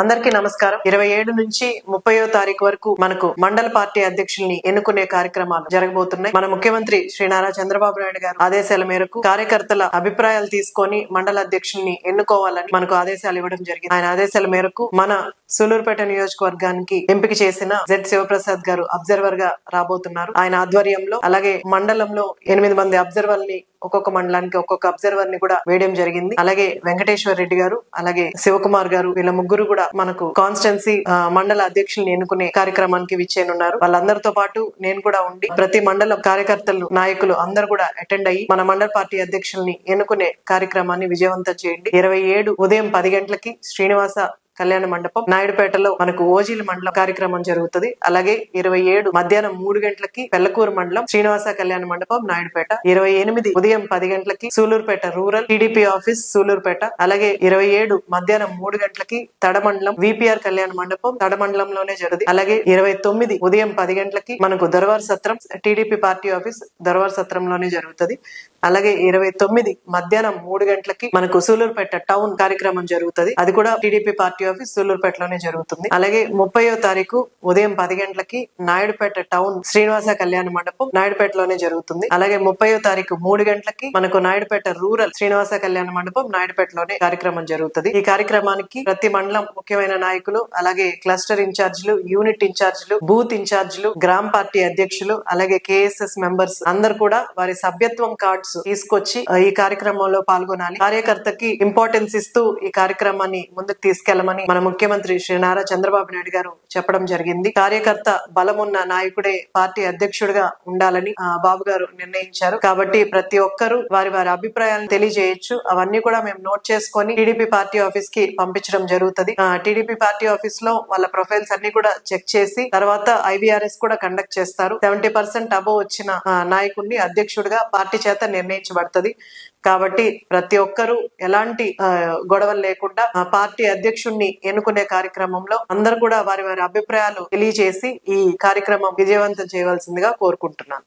అందరికీ నమస్కారం. ఇరవై ఏడు నుంచి ముప్పయో తారీఖు వరకు మనకు మండల పార్టీ అధ్యక్షుల్ని ఎన్నుకునే కార్యక్రమాలు జరగబోతున్నాయి. మన ముఖ్యమంత్రి శ్రీ నారా చంద్రబాబు నాయుడు గారు ఆదేశాల మేరకు కార్యకర్తల అభిప్రాయాలు తీసుకొని మండల అధ్యక్షుల్ని ఎన్నుకోవాలని మనకు ఆదేశాలు ఇవ్వడం జరిగింది. ఆయన ఆదేశాల మేరకు మన సూలూరుపేట నియోజకవర్గానికి ఎంపిక చేసిన జెడ్ శివప్రసాద్ గారు అబ్జర్వర్గా రాబోతున్నారు. ఆయన ఆధ్వర్యంలో అలాగే మండలంలో ఎనిమిది మంది అబ్జర్వర్ని ఒక్కొక్క మండలానికి ఒక్కొక్క అబ్జర్వర్ని కూడా వేయడం జరిగింది. అలాగే వెంకటేశ్వర రెడ్డి గారు అలాగే శివకుమార్ గారు వీళ్ళ ముగ్గురు కూడా మనకు కాన్స్టెన్సీ మండల అధ్యక్షుల్ని ఎన్నుకునే కార్యక్రమానికి విచ్చేనున్నారు వాళ్ళందరితో పాటు నేను కూడా ఉండి ప్రతి మండల కార్యకర్తలు నాయకులు అందరు కూడా అటెండ్ అయ్యి మన మండల పార్టీ అధ్యక్షుల్ని ఎన్నుకునే కార్యక్రమాన్ని విజయవంతం చేయండి. ఇరవై ఏడు ఉదయం పది గంటలకి శ్రీనివాస కళ్యాణ మండపం. నాయుడుపేటలో మనకు ఓజీల మండలం కార్యక్రమం జరుగుతుంది. అలాగే ఇరవై ఏడు మధ్యాహ్నం మూడు గంటలకి పెళ్ళకూరు మండలం శ్రీనివాస కళ్యాణ మండపం నాయుడుపేట. ఇరవై ఎనిమిది ఉదయం పది గంటలకి Sullurpeta rural TDP office Sullurpeta. అలాగే ఇరవై ఏడు మధ్యాహ్నం మూడు గంటలకి తడమండలం విపిఆర్ కళ్యాణ మండపం తడమండలంలోనే జరుగుతుంది అలాగే ఇరవై తొమ్మిది ఉదయం పది గంటలకి మనకు Darwar Satram TDP party office Darwar సత్రంలోనే జరుగుతుంది. అలాగే ఇరవై తొమ్మిది మధ్యాహ్నం మూడు గంటలకి మనకు సూలూరుపేట టౌన్ కార్యక్రమం జరుగుతుంది. అది కూడా టీడీపీ పార్టీ ఆఫీస్ సూలూరుపేటలోనే జరుగుతుంది. అలాగే ముప్పయో తారీఖు ఉదయం పది గంటలకి నాయుడుపేట టౌన్ శ్రీనివాస కళ్యాణ మండపం నాయుడుపేటలోనే జరుగుతుంది. అలాగే ముప్పయో తారీఖు మూడు గంటలకి మనకు నాయుడుపేట రూరల్ శ్రీనివాస కళ్యాణ మండపం నాయుడుపేటలోనే కార్యక్రమం జరుగుతుంది. ఈ కార్యక్రమానికి ప్రతి మండలం ముఖ్యమైన నాయకులు అలాగే క్లస్టర్ ఇన్ఛార్జీలు యూనిట్ ఇన్ఛార్జీలు బూత్ ఇన్ఛార్జీలు గ్రామ పార్టీ అధ్యక్షులు అలాగే కేఎస్ఎస్ మెంబర్స్ అందరు కూడా వారి సభ్యత్వం కార్డ్స్ తీసుకొచ్చి ఈ కార్యక్రమంలో పాల్గొనాలి. కార్యకర్తకి ఇంపార్టెన్స్ ఇస్తూ ఈ కార్యక్రమాన్ని ముందుకు తీసుకెళ్ళమని మన ముఖ్యమంత్రి శ్రీ నారా చంద్రబాబు నాయుడు గారు చెప్పడం జరిగింది. కార్యకర్త బలమున్న నాయకుడే పార్టీ అధ్యక్షుడిగా ఉండాలని ఆ, బాబు గారు నిర్ణయించారు. కాబట్టి ప్రతి ఒక్కరూ వారి వారి అభిప్రాయాలను తెలియజేయొచ్చు. అవన్నీ కూడా మేము నోట్ చేసుకొని టీడీపీ పార్టీ ఆఫీస్కి పంపించడం జరుగుతుంది. టీడీపీ పార్టీ ఆఫీస్లో వాళ్ళ ప్రొఫైల్స్ అన్ని కూడా చెక్ చేసి తర్వాత ఐవీఆర్ఎస్ కూడా కండక్ట్ చేస్తారు. సెవెంటీ పర్సెంట్ అబో వచ్చిన ఆ, నాయకుడిని అధ్యక్షుడిగా పార్టీ చేత నిర్ణయించబడుతుంది. కాబట్టి ప్రతి ఒక్కరూ ఎలాంటి ఆ, గొడవలు లేకుండా ఆ, పార్టీ అధ్యక్షుడిని ఎన్నుకునే కార్యక్రమంలో అందరూ కూడా వారి వారి అభిప్రాయాలు తెలియజేసి ఈ కార్యక్రమం విజయవంతం చేయవలసిందిగా కోరుకుంటున్నాను.